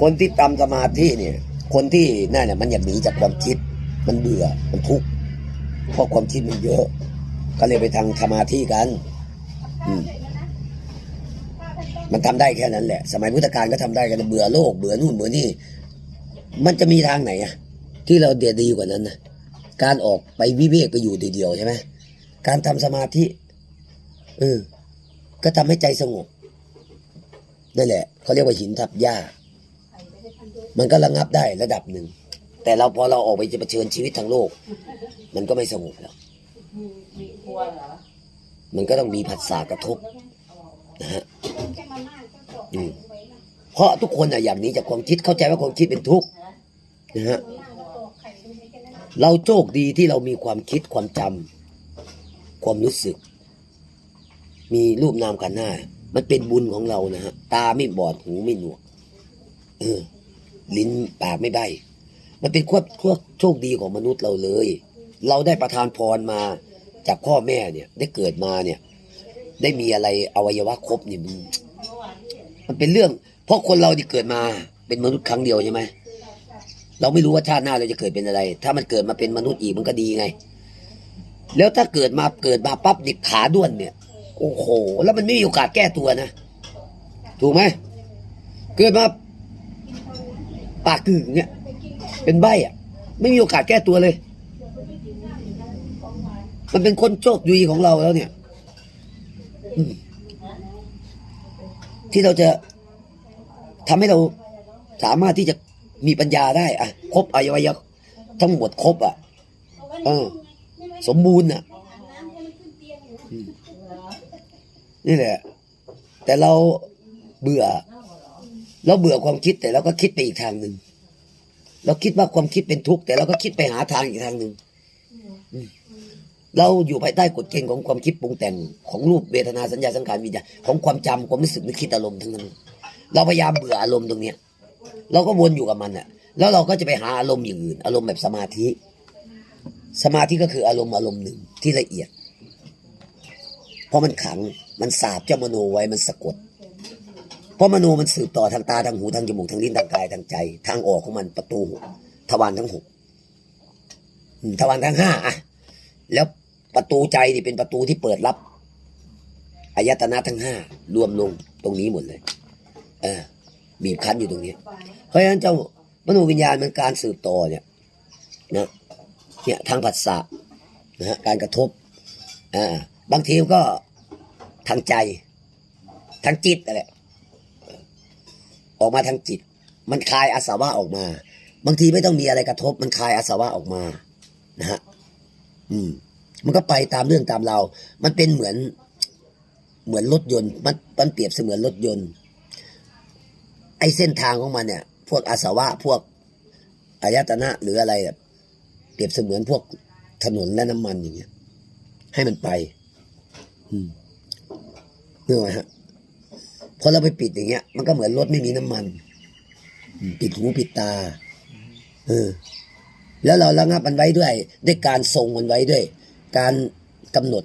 คนที่ทำสมาธิเนี่ย คนที่นั่นเนี่ยมันอยากหนีจากความคิด มันเบื่อมันทุกข์เพราะความคิดมันเยอะ ก็เลยไปทางสมาธิกัน อืมมันทำได้แค่นั้นแหละ สมัยพุทธกาลก็ทำได้กันเบื่อโลกเบื่อนู่นเบื่อนี่ มันจะมีทางไหนอะที่เราเดียดีกว่านั้นนะการออกไปวิเวกไปอยู่เดียวใช่ไหมการทำสมาธิเออก็ทำให้ใจสงบนั่นแหละเขาเรียกว่าหินทับหญ้า มันก็ระงับได้ระดับหนึ่ง แต่เราพอเราออกไปจะเผชิญชีวิตทางโลก มันก็ไม่สงบแล้วมันก็ต้องมีผัสสะกระทบนะฮะอืมเพราะทุกคนอะอย่างนี้จากความคิดเข้าใจว่าความคิดเป็นทุกข์นะฮะเราโชคดีที่เรามีความคิดความจำความรู้สึก มีรูปนามกันหน้า มันเป็นบุญของเรานะฮะตาไม่บอดหูไม่หนวกเออ ลิ้นปากไม่ใบมันเป็นควบควบโชคดีของมนุษย์เราเลย เราได้ประทานพรมาจากพ่อแม่เนี่ย ได้เกิดมาเนี่ย ได้มีอะไรอวัยวะครบเนี่ยมันมันเป็นเรื่อง เพราะคนเราที่เกิดมาเป็นมนุษย์ครั้งเดียวใช่ไหมเราไม่รู้ว่าชาติหน้าเราจะเกิดเป็นอะไร ถ้ามันเกิดมาเป็นมนุษย์อีกมันก็ดีไง แล้วถ้าเกิดมาเกิดมาปั๊บเด็กขาด้วนเนี่ย โอ้โห แล้วมันไม่มีโอกาสแก้ตัวนะ ถูกไหม เกิดมา ปากกึ่งเนี่ยเป็นใบอะ ไม่มีโอกาสแก้ตัวเลย มันเป็นคนโชคดีของเราแล้วเนี่ยที่เราจะทำให้เราสามารถที่จะมีปัญญาได้อะครบอวัยวะทั้งหมดครบอะเออ สมบูรณ์อะนี่แหละ แต่เราเบื่อ เราเบื่อความคิดแต่เราก็คิดไปอีกทางหนึ่งเราคิดว่าความคิดเป็นทุกข์แต่เราก็คิดไปหาทางอีกทางหนึ่งเราอยู่ภายใต้กฎเกณฑ์ของความคิดปรุงแต่งของรูปเวทนาสัญญาสังขารวิญญาณของความจำความรู้สึกนึกคิดอารมณ์ทั้งนั้น เราพยายามเบื่ออารมณ์ตรงเนี้ย เราก็วนอยู่กับมันอะแล้วเราก็จะไปหาอารมณ์อย่างอื่น อารมณ์แบบสมาธิ สมาธิก็คืออารมณ์อารมณ์หนึ่งที่ละเอียด เพราะมันขังมันสาบเจ้ามโนไว้มันสะกด ราะมโนมันสืบต่อทางตาทางหูทางจมูกทางลิ้นทางกายทางใจ ทางออกของมันประตูทวารทั้งหกทวารทั้งห้าอะแล้วประตูใจนี่เป็นประตูที่เปิดรับอายตนะทั้งห้ารวมลงตรงนี้หมดเลย เออบีบคั้นอยู่ตรงนี้เพราะฉะนั้นเจ้ามโนวิญญาณมันการสืบต่อเนี่ยนะเนี่ยทางผัสสะนะฮะการกระทบอ่าบางทีก็ทางใจ ทางจิตนั่นแหละ ออกมาทางจิต มันคลายอาสวะออกมา บางทีไม่ต้องมีอะไรกระทบ มันคลายอาสวะออกมานะฮะอืม มันก็ไปตามเรื่องตามเรา มันเป็นเหมือน เหมือนรถยนต์ มันมันเปรียบเสมือนรถยนต์ ไอ้เส้นทางของมันเนี่ย พวกอาสวะพวกอายตนะหรืออะไรเปรียบเสมือนพวกถนนและน้ำมันอย่างเงี้ยให้มันไป อืมเนื่อไหมฮะ พอเราไปปิดอย่างเงี้ย มันก็เหมือนรถไม่มีน้ำมัน ปิดหูปิดตา เออ แล้วเราระงับมันไว้ด้วย ด้วยการทรงมันไว้ด้วย การกำหนด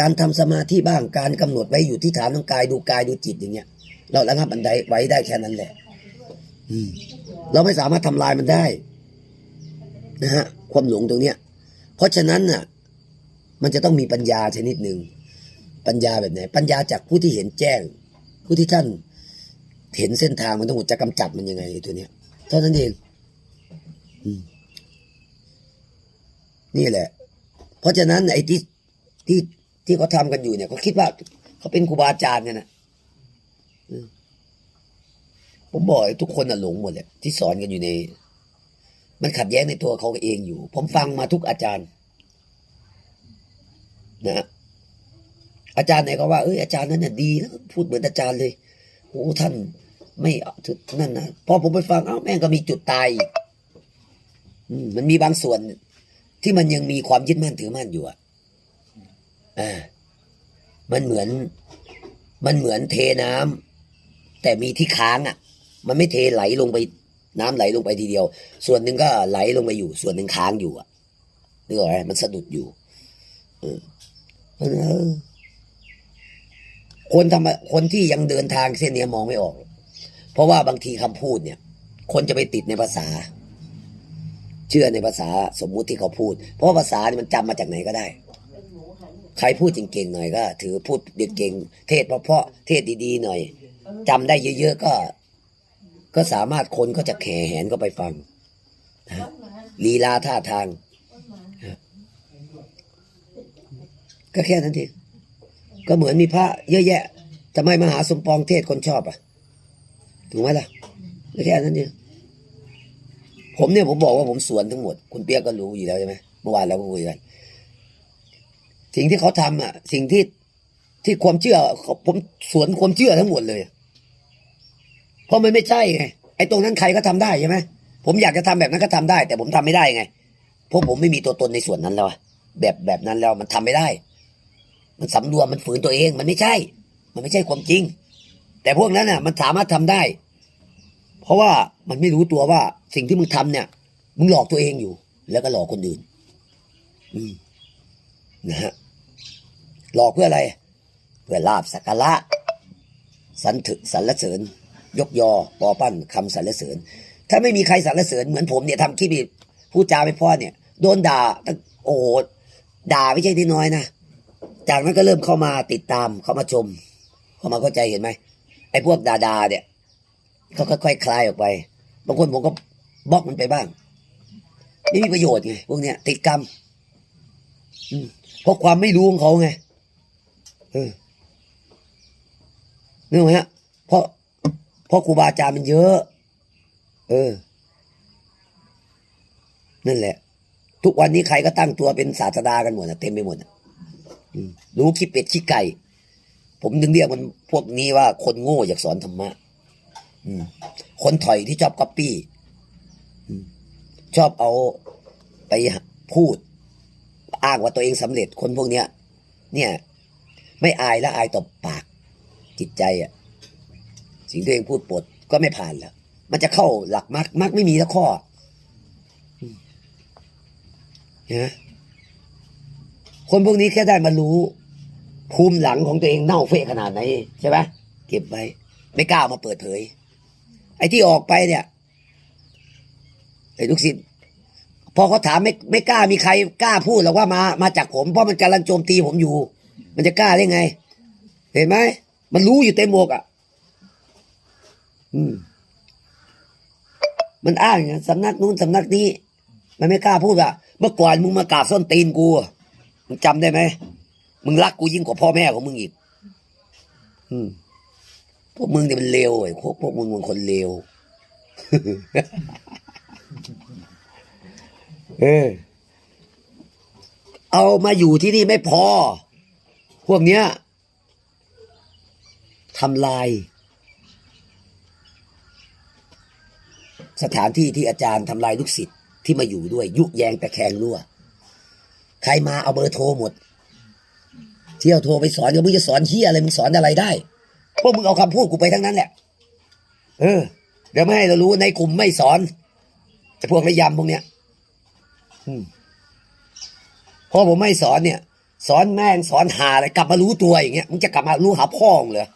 การทำสมาธิบ้าง การกำหนดไว้อยู่ที่ฐานของกายดูกายดูจิตอย่างเงี้ย เราระงับมันได้ไว้ได้แค่นั้นแหละ อืม เราไม่สามารถทำลายมันได้ นะฮะ ความหลงตรงเนี้ย เพราะฉะนั้นน่ะ มันจะต้องมีปัญญาชนิดหนึ่ง ปัญญาแบบไหน ปัญญาจากผู้ที่เห็นแจ้ง ผู้ที่ท่านเห็นเส้นทางมันต้องหมดจะกำจัดมันยังไงตัวเนี้ยเท่านั้นเองอนี่แหละ เพราะฉะนั้นไอ้ที่ที่ที่เขาทำกันอยู่เนี่ยเขาคิดว่าเขาเป็นครูบาอาจารย์กันนะอืมผมบอกทุกคนน่ะหลงหมดเลยที่สอนกันอยู่ใน มันขัดแย้งในตัวเขาเองอยู่ ผมฟังมาทุกอาจารย์ นะฮะ อาจารย์ไหนก็ว่าเอ้ยอาจารย์นั้นน่ะดีแล้วพูดเหมือนอาจารย์เลยโอ้ท่านไม่เอาถึงนั่นนะพอผมไปฟังเอ้าแม่งก็มีจุดตายอืมมันมีบางส่วนที่มันยังมีความยึดมั่นถือมั่นอยู่อะอ่ามันเหมือน มันเหมือนเทน้ำแต่มีที่ค้างอะ มันไม่เทไหลลงไป น้ำไหลลงไปทีเดียว ส่วนหนึ่งก็ไหลลงไปอยู่ ส่วนหนึ่งค้างอยู่อะนึกออกไหมมันสะดุดอยู่ เออ คนทำคนที่ยังเดินทางเส้นนี้มองไม่ออก เพราะว่าบางทีคำพูดเนี่ย คนจะไปติดในภาษา เชื่อในภาษาสมมุติที่เขาพูด เพราะภาษาเนี่ยมันจำมาจากไหนก็ได้ ใครพูดเก่งๆหน่อยก็ ถือพูดเก่งเทศเพราะๆเทศดีๆหน่อยจำได้เยอะๆก็ ก็สามารถคนก็จะแข่แหนก็ไปฟังลีลาท่าทาง ก็แค่นั้นเอง ก็เหมือนมีพระเยอะแยะทำไมมหาสมปองเทศคนชอบอะ ถูกไหมล่ะก็แค่นั้นเองผมเนี่ยผมบอกว่าผมสวนทั้งหมด คุณเปียกก็รู้อยู่แล้วใช่ไหมเมื่อวานเราก็คุยกันสิ่งที่เขาทำอะ สิ่งที่ที่ความเชื่อขผมสวนความเชื่อทั้งหมดเลย เพราะมันไม่ใช่ไงไอ้ตรงนั้นใครก็ทำได้ใช่ไหมผมอยากจะทำแบบนั้นก็ทำได้ แต่ผมทำไม่ได้ไงเพราะผมไม่มีตัวตนในส่วนนั้นแล้วแบบแบบนั้นแล้วมันทำไม่ได้ มันสำรวมมันฝืนตัวเอง มันไม่ใช่ มันไม่ใช่ความจริง แต่พวกนั้นน่ะ มันสามารถทำได้ เพราะว่ามันไม่รู้ตัวว่าสิ่งที่มึงทำเนี่ย มึงหลอกตัวเองอยู่ แล้วก็หลอกคนอื่น อืมนะฮะหลอกเพื่ออะไร เพื่อลาบสักการะสันถึสรรเสริญ ยกยอปอปั้นคำสรรเสริญ ถ้าไม่มีใครสรรเสริญเหมือนผมเนี่ยทำคลิปอีพูดจาไม่พอเนี่ย โดนด่าตั้งโอ้โหด่าไม่ใช่ที่น้อยนะ จากนั้นก็เริ่มเข้ามาติดตามเข้ามาชม เข้ามาเข้าใจเห็นไหมไอ้พวกดาดาเนี่ยเขาค่อยๆคลายออกไป บางคนผมก็บล็อกมันไปบ้าง ไม่มีประโยชน์ไงพวกเนี้ยติดกรรมเพราะความไม่รู้ของเขาไงเออนึกไหมฮะเพราะเพราะครูบาอาจารย์มันเยอะ เออ นั่นแหละ ทุกวันนี้ใครก็ตั้งตัวเป็นศาสดากันหมดนะเต็มไปหมดอะ รู้ขี้เป็ดขี้ไก่ ผมถึงเรียกมันพวกนี้ว่าคนโง่อยากสอนธรรมะคนถอยที่ชอบก๊อปปี้ชอบเอาไปพูด อ้างว่าตัวเองสำเร็จคนพวกเนี้ย เนี่ย ไม่อายและอายต่อปาก จิตใจอะสิ่งที่ตัวเองพูดปดก็ไม่ผ่านแล้วมันจะเข้าหลักมักมักไม่มีสักข้ออืมนะ คนพวกนี้แค่ได้มารู้ ภูมิหลังของตัวเองเน่าเฟะขนาดไหนใช่ไหมเก็บไว้ ไม่กล้ามาเปิดเผย ไอ้ที่ออกไปเนี่ยไอ้ลูกศิษย์พอเขาถามไม่ไม่กล้ามีใครกล้าพูดหรอกว่ามามาจากผมเพราะมันกำลังโจมตีผมอยู่ มันจะกล้าได้ไง เห็นไหมมันรู้อยู่เต็มอกอะ อืม มันอ้างอย่างนั้สำนักนู้นสำนักนี้ มันไม่กล้าพูดอะ เมื่อก่อนมึงมากราบส้นตีนกูอะ มึงจำได้ไหมมึงรักกูยิ่งกว่าพ่อแม่ของมึงอีก อืมพวกมึงเนี่ยมันเลวไอ้พวกพวกมึงมันคนเลวเออ เอามาอยู่ที่นี่ไม่พอ พวกเนี้ยทำลาย สถานที่ที่อาจารย์ทำลายลูกศิษย์ที่มาอยู่ด้วย ยุแยงแต่แคงรั่ว ใครมาเอาเบอร์โทรหมด เที่ยวโทรไปสอนก็มึงจะสอนเฮียอะไรมึงสอนอะไรได้พวกมึงเอาคำพูดกูไปทั้งนั้นแหละ เออ เดี๋ยวไม่ให้เรารู้ในกลุ่มไม่สอนไอ้พวกระยำพวกเนี้ยอืมพอผมไม่สอนเนี่ย สอนแม่งสอนหาอะไรกลับมารู้ตัวอย่างเงี้ยมึงจะกลับมารู้หาพ่องเหรอ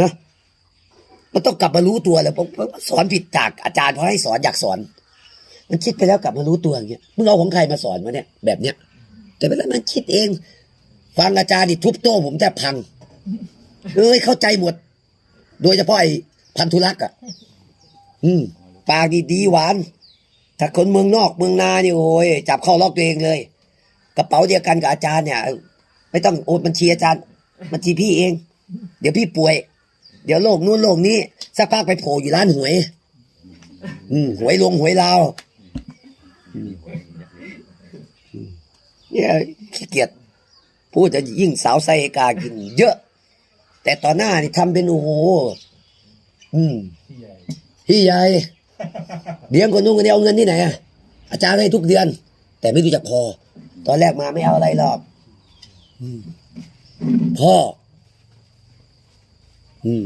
ฮะมันต้องกลับมารู้ตัวแล้วผมผมสอนผิดจากอาจารย์เพราะให้สอนอยากสอน มันคิดไปแล้วกลับมารู้ตัวอย่างเงี้ยมึงเอาของใครมาสอนวะเนี่ยแบบเนี้ย แต่เวลามันคิดเอง ฟังอาจารย์นี่ทุบโต๊ะผมแทบพังเอ้ยเข้าใจหมด โดยเฉพาะไอ้พันธุรักษ์อะ อืมปากดีดีหวาน ถ้าคนเมืองนอกเมืองนาเนี่ยโอ้ยจับเข้าล็อกตัวเองเลย กระเป๋าเดียวกันกับอาจารย์เนี่ยไม่ต้องโอนบัญชีอาจารย์บัญชีพี่เอง เดี๋ยวพี่ป่วย เดี๋ยวโรคนู้นโรคนี้สักพักไปโผล่อยู่ร้านหวย อืมหวยลงหวยลาว เนี่ยขี้เกียจพูดจะยิ่งสาวไซกากิน เยอะ แต่ต่อหน้านี่ทำเป็นโอ้โหอืมพี่ใหญ่เลี้ยงคนนู้นคนนี้เอาเงินที่ไหนอะอาจารย์ให้ทุกเดือน แต่ไม่รู้จักพอ ตอนแรกมาไม่เอาอะไรหรอกพ่อ อืม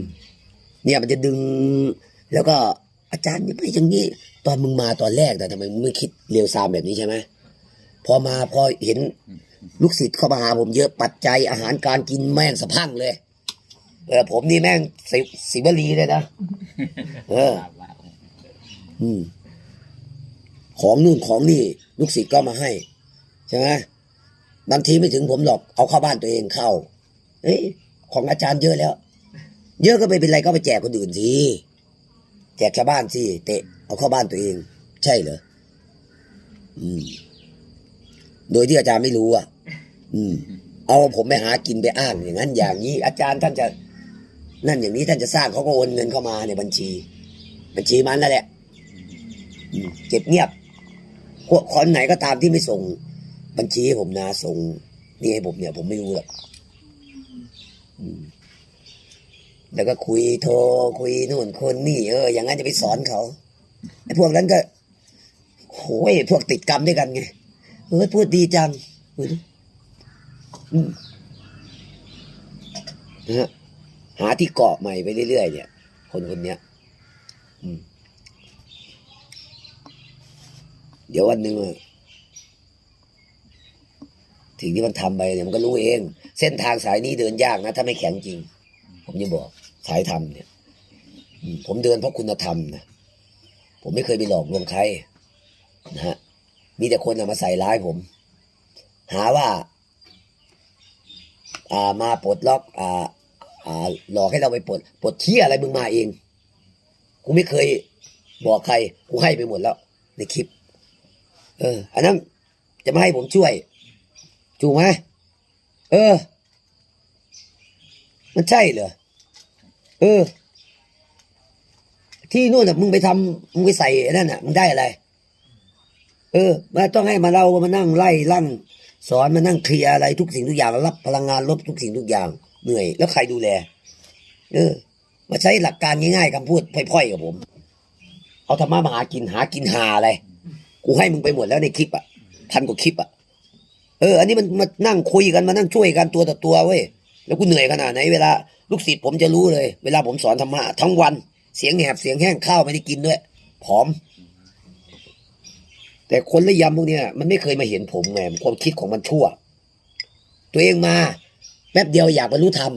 เนี่ยมันจะดึง แล้วก็อาจารย์นี่ไม่อย่างนี้ ตอนมึงมาตอนแรกแต่ทำไมมึงไม่คิดเร็วซามแบบนี้ใช่ไหมพอมาพอเห็นลูกศิษย์เข้ามาหาผมเยอะปัจจัยอาหารการกินแม่งสะพังเลยเออผมนี่แม่งสิสิวลีเลยนะเออ อืม ของนู่นของนี่ ลูกศิษย์ก็มาให้ ใช่ไหมบางทีไม่ถึงผมหรอกเอาเข้าบ้านตัวเองเข้า เอ้ยของอาจารย์เยอะแล้ว เยอะก็ไม่เป็นไรก็ไปแจกคนอื่นสิแจกชาวบ้านสิเตะ เอาเข้าบ้านตัวเอง ใช่เหรออืม โดยที่อาจารย์ไม่รู้อะ อืม เอาผมไปหากินไปอ้างอย่างนั้น อย่างนี้ อาจารย์ท่านจะ นั่นอย่างนี้ท่านจะสร้างเขาก็โอนเงินเข้ามาในบัญชี บัญชีมันนั่นแหละอืมเก็บเงียบพวกคนไหนก็ตามที่ไม่ส่ง บัญชีให้ผมนะส่งนี่ให้ผมเนี่ย ผมไม่รู้หรอกอืมแล้วก็คุยโทรคุยนู่นคนนี่เอออย่างนั้นจะไปสอนเขา พวกนั้นก็โอ้ยพวกติดกรรมด้วยกันไงเออพูดดีจังพูดดิอืมนะฮะหาที่เกาะใหม่ไปเรื่อยๆเนี่ย คนคนเนี้ยเดี๋ยววันหนึ่งอะสิ่งที่มันทำไปเนี่ยมันก็รู้เอง เส้นทางสายนี้เดินยากนะ ถ้าไม่แข็งจริง ผมจะบอกสายธรรมเนี่ย ผมเดินเพราะคุณธรรมนะ ผมไม่เคยไปหลอกลวงใครนะฮะมีแต่คนมาใส่ร้ายผม หาว่าอ่ามาปลดล็อกอ่าอ่าหลอกให้เราไปปลดปลดเที่ยอะไรมึงมาเองกูไม่เคยบอกใครกูให้ไปหมดแล้ว ในคลิป เออ อันนั้นจะมาให้ผมช่วยถูกไหมเออ มันใช่เหรอเออ ที่นู่นน่ะมึงไปทำมึงไปใส่นั่นน่ะมึงได้อะไร เออมาต้องให้มาเรามานั่งไล่ลั่งสอนมานั่งเคลียร์อะไรทุกสิ่งทุกอย่างรับพลังงานลบทุกสิ่งทุกอย่างเหนื่อย แล้วใครดูแล เออ มาใช้หลักการง่ายๆคำพูดพร่อยๆกับผม เอาธรรมะมาหากินหากินหาอะไร กูให้มึงไปหมดแล้วในคลิปอะพันกว่าคลิปอะเอออันนี้มันมานั่งคุยกันมานั่งช่วยกันตัวต่อตัวเว้ยแล้วกูเหนื่อยขนาดไหนเวลาลูกศิษย์ผมจะรู้เลย เวลาผมสอนธรรมะทั้งวัน เสียงแหบเสียงแห้งข้าวไม่ได้กินด้วยผอม แต่คนละยำพวกเนี้ยมันไม่เคยมาเห็นผมไงความคิดของมันชั่ว ตัวเองมาแป๊บเดียวอยากบรรลุธรรม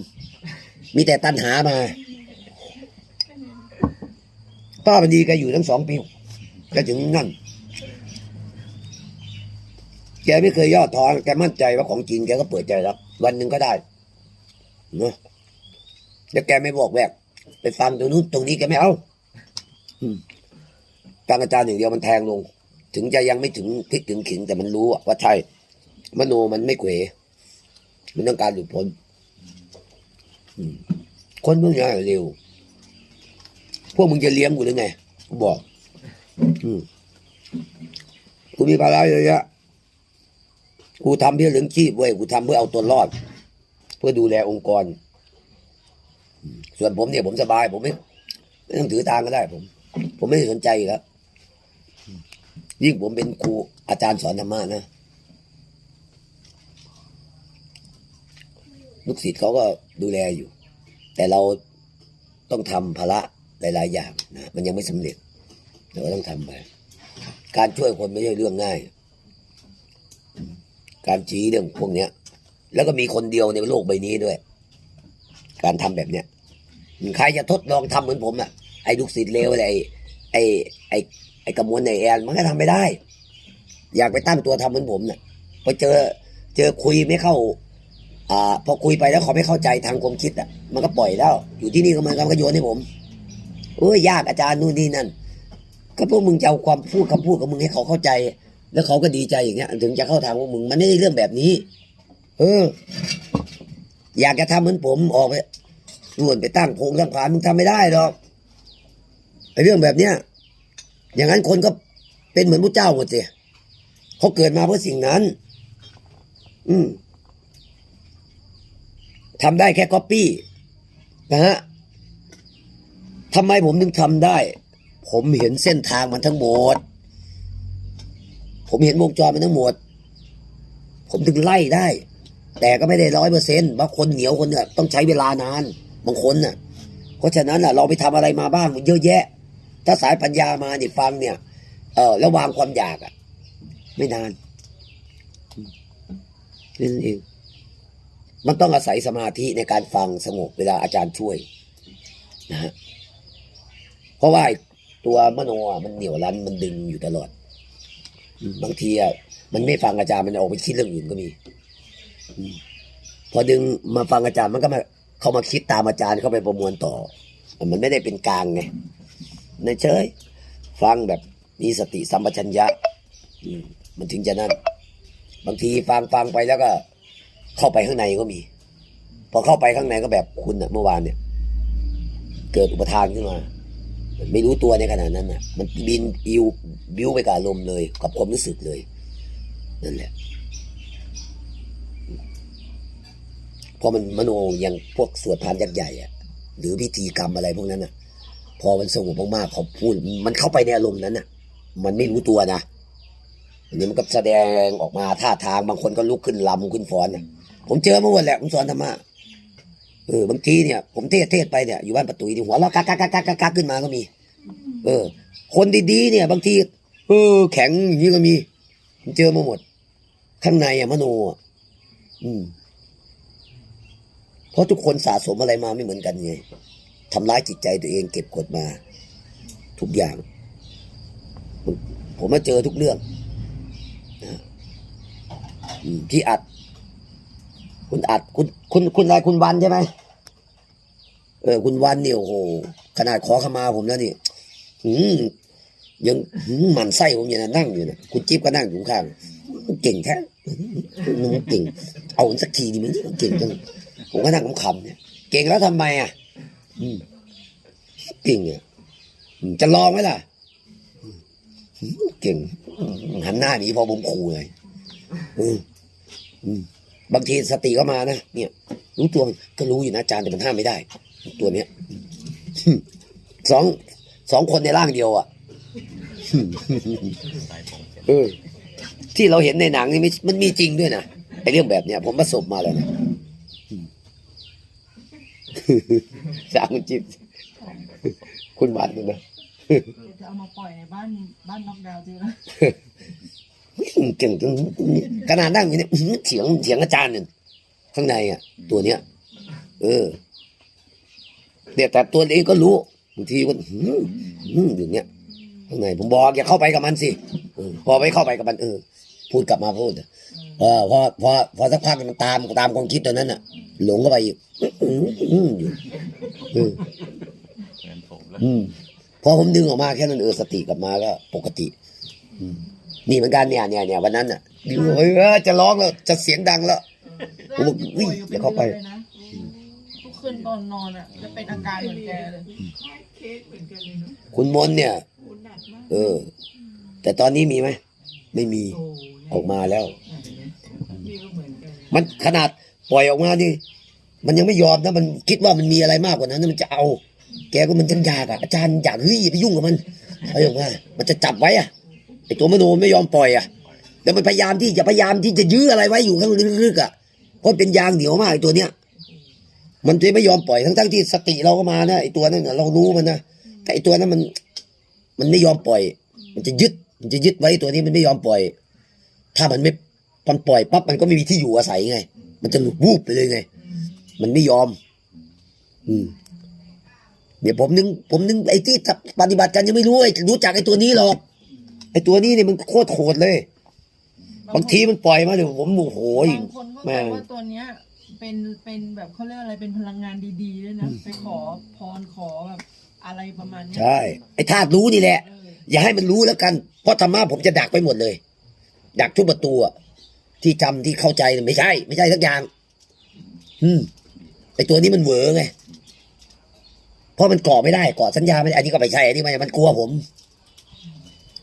มีแต่ตัณหามา ป้าบันดีแกอยู่ทั้งสองปีแกถึงนั่นแกไม่เคยย่อท้อแกมั่นใจว่าของจริงแกก็เปิดใจรับ วันหนึ่งก็ได้เนอะแล้วแกไม่บอกแวก ไปฟังตรงนู้นตรงนี้แกไม่เอาอืมการอาจารย์อย่างเดียวมันแทงลง ถึงจะยังไม่ถึงพลิกถึงขิงแต่มันรู้อะว่าใช่มโนมันไม่เขวมันต้องการหลุดพ้นอืมคนพวกนี้เร็ว พวกมึงจะเลี้ยงกูหรือไงกูบอกอืมกูมีภาระเยอะแยะกูทำเพื่อเลี้ยงชีพเว้ยกูทำเพื่อเอาตัวรอด เพื่อดูแลองค์กรอืม ส่วนผมเนี่ยผมสบาย ผมไม่ไม่ต้องถือตางก็ได้ ผม ผมไม่สนใจอยู่แล้วยิ่งผมเป็นครูอาจารย์สอนธรรมะนะลูกศิษย์เขาก็ดูแลอยู่ แต่เราต้องทำภาระหลาย ๆ อย่างนะมันยังไม่สำเร็จเราก็ต้องทำไปการช่วยคนไม่ใช่เรื่องง่าย การชี้เรื่องพวกเนี้ย แล้วก็มีคนเดียวในโลกใบนี้ด้วย การทำแบบเนี้ย ใครจะทดลองทำเหมือนผมอะไอ้ลูกศิษย์เลวอะไรไอ้ไอ้ไอ้กระมวลไอ้แอนมันก็ทำไม่ได้ อยากไปตั้งตัวทำเหมือนผมเน่ะพอเจอเจอคุยไม่เข้า อ่า พอคุยไปแล้วเขาไม่เข้าใจทางความคิดอะ มันก็ปล่อยแล้ว อยู่ที่นี่ก็มันก็โยนให้ผมโอ้ยยากอาจารย์นู่นนี่นั่น ก็พวกมึงจะเอาความพูดคำพูดของมึงให้เขาเข้าใจ แล้วเขาก็ดีใจอย่างเงี้ย ถึงจะเข้าทางพวกมึงมันไม่ได้เรื่องแบบนี้ เออ อยากจะทำเหมือนผมออกไป ร่วนไปตั้งโพงตั้งผานมึงทำไม่ได้หรอกไอ้เรื่องแบบเนี้ยอย่างนั้นคนก็เป็นเหมือนพระเจ้าหมดสิเขาเกิดมาเพื่อสิ่งนั้น อืมทำได้แค่ก๊อปปี้นะฮะทำไมผมถึงทำได้ ผมเห็นเส้นทางมันทั้งหมด ผมเห็นวงจรมันทั้งหมด ผมถึงไล่ได้ แต่ก็ไม่ได้ร้อยเปอร์เซ็นต์ว่าคนเหนียวคนเนี่ยต้องใช้เวลานาน บางคนน่ะ เพราะฉะนั้นน่ะ เราไปทำอะไรมาบ้างมันเยอะแยะ ถ้าสายปัญญามาเนี่ยฟังเนี่ยเออแล้ววางความอยากอะ ไม่นานนั่นเอง มันต้องอาศัยสมาธิในการฟังสงบเวลาอาจารย์ช่วยนะฮะเพราะว่าตัวมโนมันเหนียวรั้นมันดึงอยู่ตลอด บางทีอะมันไม่ฟังอาจารย์มันออกไปคิดเรื่องอื่นก็มีพอดึงมาฟังอาจารย์มันก็มา เขามาคิดตามอาจารย์เข้าไปประมวลต่อ มันไม่ได้เป็นกลางไงในเฉยฟังแบบมีสติสัมปชัญญะมันถึงจะนั่นบางทีฟังฟังไปแล้วก็ เข้าไปข้างในก็มี พอเข้าไปข้างในก็แบบคุณเมื่อวานเนี่ย เกิดอุปทานขึ้นมาไม่รู้ตัวในขณะนั้นน่ะ มันบินอิวบิวไปกับอารมณ์เลย กับความรู้สึกเลยนั่นแหละ เพราะมันมโนอย่างพวกสวดพานยักษ์ใหญ่อะหรือพิธีกรรมอะไรพวกนั้นน่ะพอมันสงบมากๆเขาพูดมันเข้าไปในอารมณ์นั้นน่ะมันไม่รู้ตัวนะอันนี้มันก็แสดงออกมาท่าทางบางคนก็ลุกขึ้นลำขึ้นฟ้อนน่ะผมเจอมาหมดแหละผมสอนธรรมะเออบางทีเนี่ยผมเทศเทศไปเนี่ยอยู่บ้านประตูที่หัวเราะกักกักกักกักกักกักขึ้นมาก็มี เออ คนดีๆเนี่ย บางทีเออ แข็งอย่างนี้ก็มีผมเจอมาหมด ข้างในอะมโนอะอืม เพราะทุกคนสะสมอะไรมาไม่เหมือนกันไงทำร้ายจิตใจตัวเองเก็บกดมา ทุกอย่าง ผมมาเจอทุกเรื่องพี่อัด คุณอัดคุณคุณคุณอะไรคุณวันใช่ไหมเออ คุณวันเนี่ยโอ้โหขนาดขอขมาผมแล้วนี่หืมยังหืมหมันไส้ผมอยู่นะนั่งอยู่นะคุณจิ๊บก็นั่งอยู่ข้างเก่งแท้เก่งเอาสักทีดิมึงเก่งจัง ผมก็นั่งขำๆเนี่ย เก่งแล้วทำไมอะอืมเก่งอะอืมจะลองไหมล่ะเก่งหันหน้าหนีพอผมขู่เลยบางทีสติก็มานะเนี่ย รู้ตัวก็รู้อยู่นะอาจารย์แต่มันห้ามไม่ได้ ตัวเนี้ยสองสองคนในร่างเดียว อะที่เราเห็นในหนังนี่มันมีจริงด้วยนะไอเรื่องแบบเนี้ยผมประสบมาแล้วนะ สามคุณจิ๊บคุณวันนะเดี๋ยวจะเอามาปล่อยในบ้านบ้านน็อกดาวน์จริงนะเก่งจนขนาดนั่งอยู่เนี่ยอื้อหือเถียงเถียงอาจารย์เนี่ยข้างในอะ ตัวเนี้ย เออเนี่ยแต่ตัวเองก็รู้บางทีก็อื้อหืออื้ออย่างเนี้ยข้างในผมบอกอย่าเข้าไปกับมันสิเออพอไปเข้าไปกับมันเออ พูดกลับมาพูดเออพอพอพอสักพักมันตามตามความคิดตัวนั้นอะ หลงเข้าไปอีกอื้ออื้ออยู่เออเหมือนผมแล้วอืมพอผมดึงออกมาแค่นั้นเออสติกลับมาก็ปกติอืมนี่เหมือนกันเนี่ยเนี่ยเนี่ยวันนั้นอะดึงเฮ้ยเออจะร้องแล้วจะเสียงดังแล้วผมบอกอุ้ยอย่าเข้าไปทุกคืนตอนนอนอะจะเป็นอาการเหมือนแกเลยคุณมนต์เนี่ย เออ แต่ตอนนี้มีไหมไม่มีโอ้ออกมาแล้วนี่ก็เหมือนกันมันขนาดปล่อยออกมาดิมันยังไม่ยอมนะมันคิดว่ามันมีอะไรมากกว่านั้นนะมันจะเอา แกก็มันจังอยากอะอาจารย์อยากเฮ้ยอย่าไปยุ่งกับมันเอาออกมามันจะจับไว้อะไอตัวมโนไม่ยอมปล่อยอะแล้วมันพยายามที่จะพยายามที่จะยื้ออะไรไว้อยู่ข้างลึกๆอะเพราะเป็นยางเหนียวมากไอตัวเนี้ยมันจะไม่ยอมปล่อยทั้งๆที่สติเราก็มานะไอตัวนั้นน่ะเรารู้มันนะแต่ไอตัวนั้นมัน มันไม่ยอมปล่อย มันจะยึดมันจะยึดไว้ตัวนี้มันไม่ยอมปล่อย ถ้ามันไม่มันปล่อยปั๊บมันก็ไม่มีที่อยู่อาศัยไง มันจะหลุดวูบไปเลยไง มันไม่ยอม อืมเดี๋ยวผมนึง ผมนึงไอ้ที่ปฏิบัติกันยังไม่รู้ไอ้รู้จักไอ้ตัวนี้หรอกไอ้ตัวนี้เนี่ยมันโคตรโหดเลย บางทีมันปล่อยมาเดี๋ยวผมโมโหอีกบางคนก็แม่บอกงว่าตัวเนี้ย เป็นเป็นแบบเขาเรียกอะไรเป็นพลังงานดีๆด้วยนะไปขอพรขอแบบอะไรประมาณเนี้ยใช่ ไอ้ธาตุรู้นี่แหละ เออ อย่าให้มันรู้แล้วกัน เพราะธรรมะผมจะดักไปหมดเลย ดักทุกประตูอะที่จำที่เข้าใจเนี่ยไม่ใช่ ไม่ใช่สักอย่าง อืมไอตัวนี้มันเหวอไงเพราะมันก่อไม่ได้ก่อสัญญาไม่ได้อันนี้ก็ไม่ใช่อันนี้มันมันกลัวผม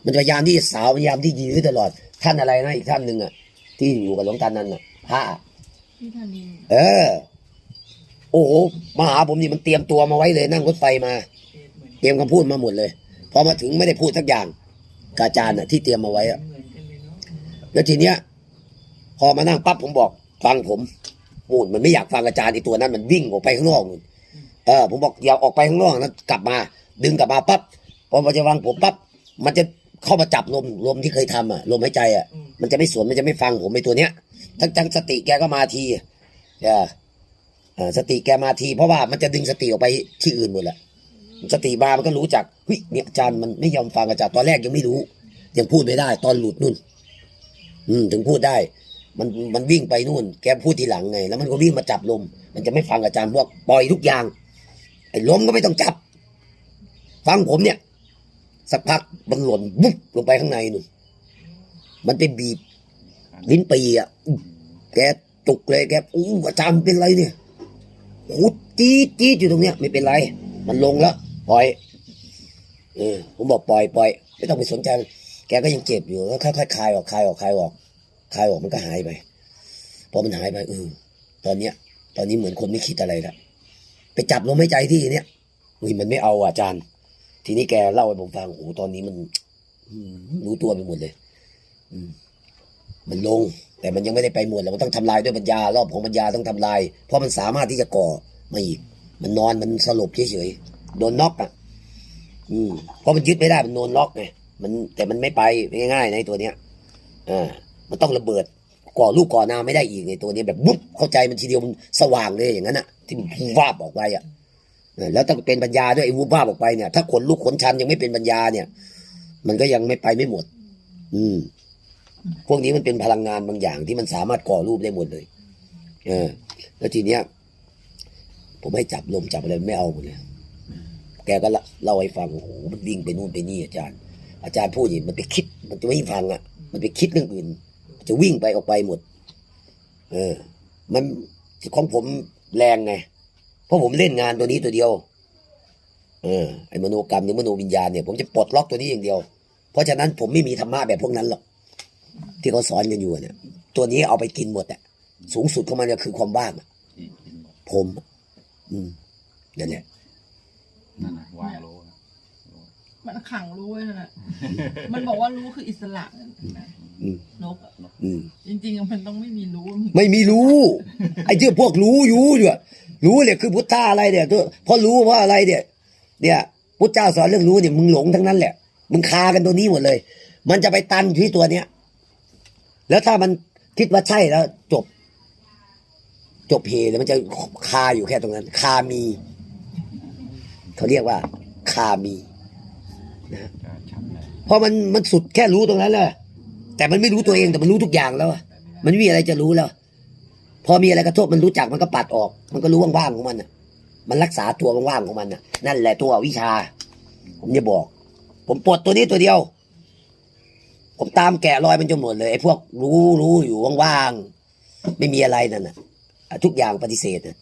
มันพยายามที่จะสาวพยายามที่ยื้อตลอด ท่านอะไรนะอีกท่านหนึ่งอะที่อยู่กับหลวงตานันอะพระพี่ธนินเออ โอ้โหมาหาผมนี่มันเตรียมตัวมาไว้เลย นั่งรถไฟมา เตรียมคำพูดมาหมดเลยพอมาถึงไม่ได้พูดสักอย่างกบอาจารย์น่ะ ที่เตรียมมาไว้อะ แล้วทีเนี้ย พอมานั่งปั๊บผมบอก ฟังผมมูนมันไม่อยากฟังอาจารย์ไอีตัวนั้นมันวิ่งออกไปข้างนอกนู่นเออผมบอกอย่าออกไปข้างนอกนะกลับมา ดึงกลับมาปั๊บพอมันจะวางผมปั๊บมันจะเข้ามาจับลมลมที่เคยทำอะลมหายใจอะ มันจะไม่สวนมันจะไม่ฟังผมไอตัวเนี้ยทั้งทั้งสติแกก็มาทีอะเอออ่าสติแกมาที เพราะว่ามันจะดึงสติออกไปที่อื่นหมดแหละสติมามันก็รู้จักเฮ้ยเนี่ยอาจารย์มันไม่ยอมฟังอาจารย์ตอนแรกยังไม่รู้ ยังพูดไม่ได้ตอนหลุดนู่น อืมถึงพูดได้ มันมันวิ่งไปนู่น แกพูดทีหลังไง แล้วมันก็วิ่งมาจับลม มันจะไม่ฟังอาจารย์พวกปล่อยทุกอย่างไอ้ลมก็ไม่ต้องจับ ฟังผมเนี่ย สักพักมันหล่นบุ๊บลงไปข้างในนู่นมันไปบีบ ลิ้นปีอะแกจุกเลยแกอู้อาจารย์เป็นไรเนี่ยโอ้จี๊ดจี๊ดอยู่ตรงเนี้ยไม่เป็นไร มันลงแล้วปล่อยเออผมบอกปล่อยปล่อยไม่ต้องไปสนใจ แกก็ยังเจ็บอยู่แล้วค่อยๆคลายออกคลายออกคลายออกคลายออกมันก็หายไปพอมันหายไปเออตอนเนี้ย ตอนนี้เหมือนคนไม่คิดอะไรละไปจับลมหายใจที่เนี้ยอุ้ยมันไม่เอาอะอาจารย์ ทีนี้แกเล่าให้ผมฟังโอ้ตอนนี้มันรู้ตัวไปหมดเลย อืม มันลง แต่มันยังไม่ได้ไปหมดแล้วมันต้องทำลายด้วยปัญญารอบของปัญญาต้องทำลาย เพราะมันสามารถที่จะก่อมาอีก มันนอนมันสลบเฉยๆโดนน็อกอะ อืมเพราะมันยึดไม่ได้มันโดนล็อกไง มันแต่มันไม่ไปง่ายๆในตัวเนี้ยอ่ามันต้องระเบิดก่อลูกก่อนาไม่ได้อีกในตัวนี้แบบบุ๊บเข้าใจมันทีเดียวมันสว่างเลยอย่างนั้นอะ ที่มันวูบวาบออกไปอะแล้วต้องเป็นปัญญาด้วยไอ้วูบวาบออกไปเนี่ย ถ้าขนลูกขนชันยังไม่เป็นปัญญาเนี่ย มันก็ยังไม่ไปไม่หมด อืม พวกนี้มันเป็นพลังงานบางอย่างที่มันสามารถก่อรูปได้หมดเลย เออ แล้วทีเนี้ย ผมให้จับลมจับอะไรไม่เอาหมดเลย แกก็เล่าเล่าให้ฟังโอ้โหมันวิ่งไปนู่นไปนี่อาจารย์ อาจารย์พูดอย่างนี้มันไปคิด มันจะไม่ฟังอะ มันไปคิดเรื่องอื่น จะวิ่งไปออกไปหมด เออ มันของผมแรงไง เพราะผมเล่นงานตัวนี้ตัวเดียว เออ ไอ้มโนกรรมหรือมโนวิญญาณเนี่ย ผมจะปลดล็อกตัวนี้อย่างเดียว เพราะฉะนั้นผมไม่มีธรรมะแบบพวกนั้นหรอก ที่เขาสอนกันอยู่เนี่ย ตัวนี้เอาไปกินหมดอะ สูงสุดของมันก็คือความว่างอะที่กินหมดผมอะอืมนั่นแหละนั่นนะวางโลนะ มันขังรู้ไว้นั่นแหละมันบอกว่ารู้คืออิสระนะอืมนกอะอืมจริงๆมันต้องไม่มีรู้มันไม่มีรู้ ไอ้ที่พวกรู้อยู่เนี่ยรู้เนี่ยคือพุทธะอะไรเนี่ยตัวเพราะรู้เพราะอะไรเนี่ย เนี่ยพุทธเจ้าสอนเรื่องรู้เนี่ยมึงหลงทั้งนั้นแหละ มึงคากันตัวนี้หมดเลย มันจะไปตันอยู่ที่ตัวเนี้ย แล้วถ้ามันคิดว่าใช่แล้ว จบ จบเพเลยมันจะคาอยู่แค่ตรงนั้น คามี เขาเรียกว่า คามี จะชัดเลยเพราะมันมันสุดแค่รู้ตรงนั้นแหละแต่มันไม่รู้ตัวเองแต่มันรู้ทุกอย่างแล้วอะมันไม่มีอะไรจะรู้แล้ว พอมีอะไรกระทบมันรู้จักมันก็ปัดออก มันก็รู้ว่างๆของมันน่ะ มันรักษาตัวว่างๆของมันน่ะ นั่นแหละตัววิชา ผมจะบอก ผมปลดตัวนี้ตัวเดียว ผมตามแกะรอยมันจนหมดเลยไอ้พวกรู้รู้อยู่ว่างๆไม่มีอะไรนั่นน่ะอะทุกอย่างปฏิเสธน่ะ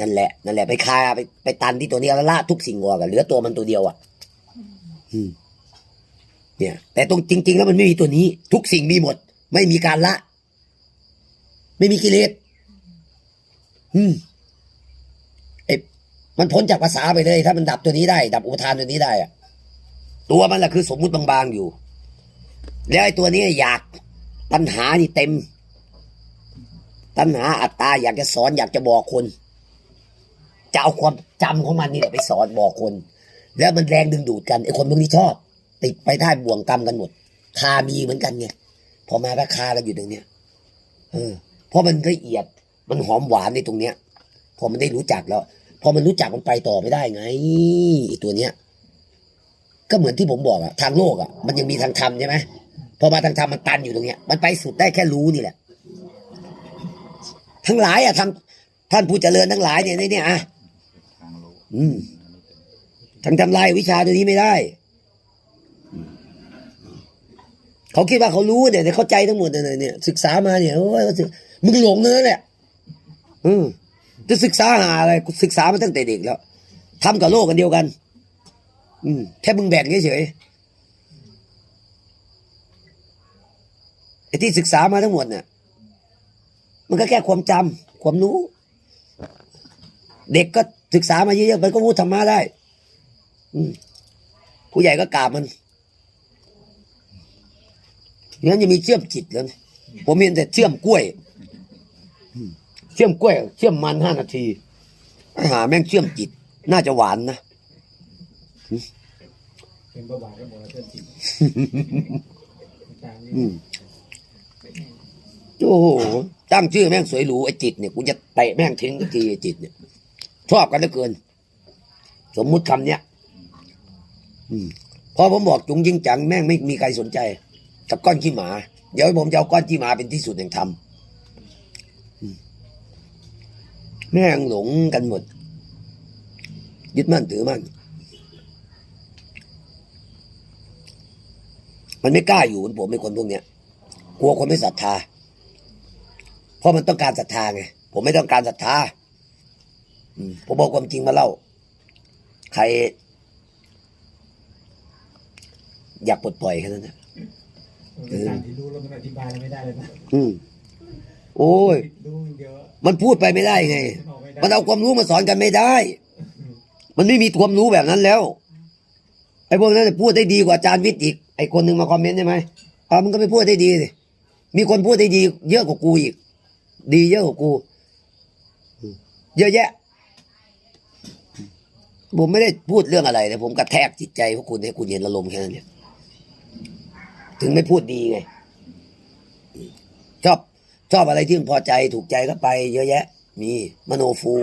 นั่นแหละนั่นแหละไปคาไปไปตันที่ตัวนี้แล้วละทุกสิ่งออกอะเหลือตัวมันตัวเดียวอะ อืมเนี่ย แต่ตรงจริง ๆ แล้วมันไม่มีตัวนี้ ทุกสิ่งมีหมด ไม่มีการละ ไม่มีกิเลสอืมไอ้มันพ้นจากภาษาไปเลย ถ้ามันดับตัวนี้ได้ ดับอุปทานตัวนี้ได้อะตัวมันแหละคือสมมุติบางๆอยู่ แล้วไอ้ตัวนี้อยากตัณหานี่เต็ม ตัณหาอัตตาอยากจะสอนอยากจะบอกคน จะเอาความจำของมันนี่แหละไปสอนบอกคน แล้วมันแรงดึงดูดกันไอ้คนพวกนี้ชอบ ติดไปท่าบ่วงกรรมกันหมด คามีเหมือนกันไงพอมาก็คากันอยู่ตรงเนี้ยเออเพราะมันละเอียดมันหอมหวานในตรงเนี้ย พอมันได้รู้จักแล้ว พอมันรู้จักมันไปต่อไม่ได้ไงไอ้ตัวเนี้ย ก็เหมือนที่ผมบอกอะทางโลกอะมันยังมีทางธรรมใช่ไหมพอมาทางธรรมมันตันอยู่ตรงเนี้ย มันไปสุดได้แค่รู้นี่แหละ ทั้งหลายอะทางท่านผู้เจริญทั้งหลายเนี่ยนเนี่ยอะอืม ทางทำลายวิชาตัวนี้ไม่ได้ เขาคิดว่าเขารู้เนี่ยแต่เข้าใจทั้งหมดเนี่ยเนี่ยศึกษามาเนี่ยโอ้ยว่าศึกมึงหลงเนื้อแหละอืมจะศึกษาหาอะไรศึกษามาตั้งแต่เด็กแล้วทำกับโลกกันเดียวกัน อืมแค่มึงแบ่งเฉยไอ้ที่ศึกษามาทั้งหมดเนี่ยมันก็แค่ความจำความรู้ เด็กก็ศึกษามาเยอะๆมันก็รู้ธรรมะได้ ผู้ใหญ่ก็กราบมันงั้นจะมีเชื่อมจิตแล้วนะผมเห็นแต่เชื่อมกล้วยอืมเชื่อมกล้วย เชื่อมมันห้านาทีอาหารแม่งเชื่อมจิต น่าจะหวานนะเป็นประวัติก็บอกว่าเพื่อนจิตอาจารย์นี่อืมโอ้โหตั้งชื่อแม่งสวยหรูไอ้จิตเนี่ยกูจะเตะแม่งทิ้งทุกทีไอ้จิตเนี่ยชอบกันเหลือเกิน สมมุติคำเนี้ยอืม พอผมบอกจุงยิงจังแม่งไม่มีใครสนใจ กับก้อนขี้หมา เดี๋ยวผมจะเอาก้อนขี้หมาเป็นที่สุดแห่งธรรมแม่งหลงกันหมด ยึดมั่นถือมั่นมันไม่กล้าอยู่ผมเป็นคนพวกเนี้ยกลัวคนไม่ศรัทธา เพราะมันต้องการศรัทธาไงผมไม่ต้องการศรัทธาผมบอกความจริงมาเล่า ใคร อยากปลดปล่อยแค่นั้นนะเป็นสิ่งที่รู้แล้วมันอธิบายไม่ได้เลยนะอืมโอ้ย รู้เยอะมันพูดไปไม่ได้ไงมันออกไม่ได้มันเอาความรู้มาสอนกันไม่ได้ มันไม่มีความรู้แบบนั้นแล้ว ไอ้พวกนั้นนะพูดได้ดีกว่าอาจารย์วิทย์อีก ไอ้คนหนึ่งมาคอมเมนต์ใช่ไหมเอามันก็ไปพูดได้ดีสิมีคนพูดได้ดี เยอะกว่ากูอีก ดีเยอะกว่ากูอืมเยอะแยะ ผมไม่ได้พูดเรื่องอะไรแต่ผมกระแทกจิตใจพวกคุณให้คุณเห็นอารมณ์แค่นั้นเนี่ย ถึงไม่พูดดีไงชอบชอบอะไรที่มันพอใจถูกใจก็ไป เยอะแยะ มีมโนฟู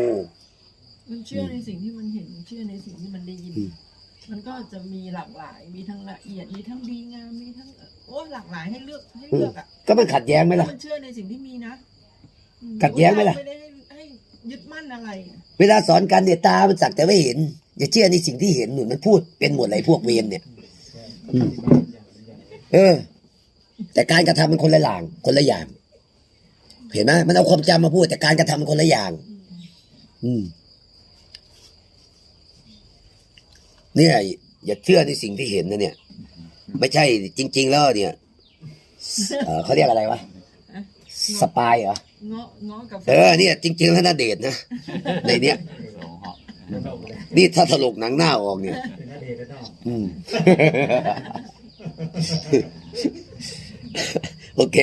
มันเชื่อในสิ่งที่มันเห็นเชื่อในสิ่งที่มันได้ยิน อืม มันก็จะมีหลากหลาย มีทั้งละเอียด มีทั้งดีงาม มีทั้งโอ้หลากหลายให้เลือกให้เลือกอะก็มันขัดแย้งไหมล่ะ มันเชื่อในสิ่งที่มีนะอืมขัดแย้งไหมล่ะ ไม่ได้ให้ให้ยึดมั่นอะไรอะเวลาสอนกันเนี่ยตา มันสักแต่ไม่เห็น อย่าเชื่อในสิ่งที่เห็นหนุนมันพูดเป็นหมดเลยพวกเวรเนี่ย อืม เออ แต่การกระทำมันคนละอย่างคนละอย่าง เห็นไหมมันเอาความจำมาพูด แต่การกระทำมันคนละอย่าง อืมเนี่ยอย่าเชื่อในสิ่งที่เห็นนะเนี่ย ไม่ใช่จริง ๆ แล้วเนี่ยเอ่อเขาเรียกอะไรวะสปายเหรอเงาะเงาะกับเออเนี่ย จริง ๆ แล้วน่าเดทนะในเนี้ยโสเหาะนี่ถ้าถลกหนังหน้าออกเนี่ยเป็นนาเดชน์แล้วเนาะอืม โอเค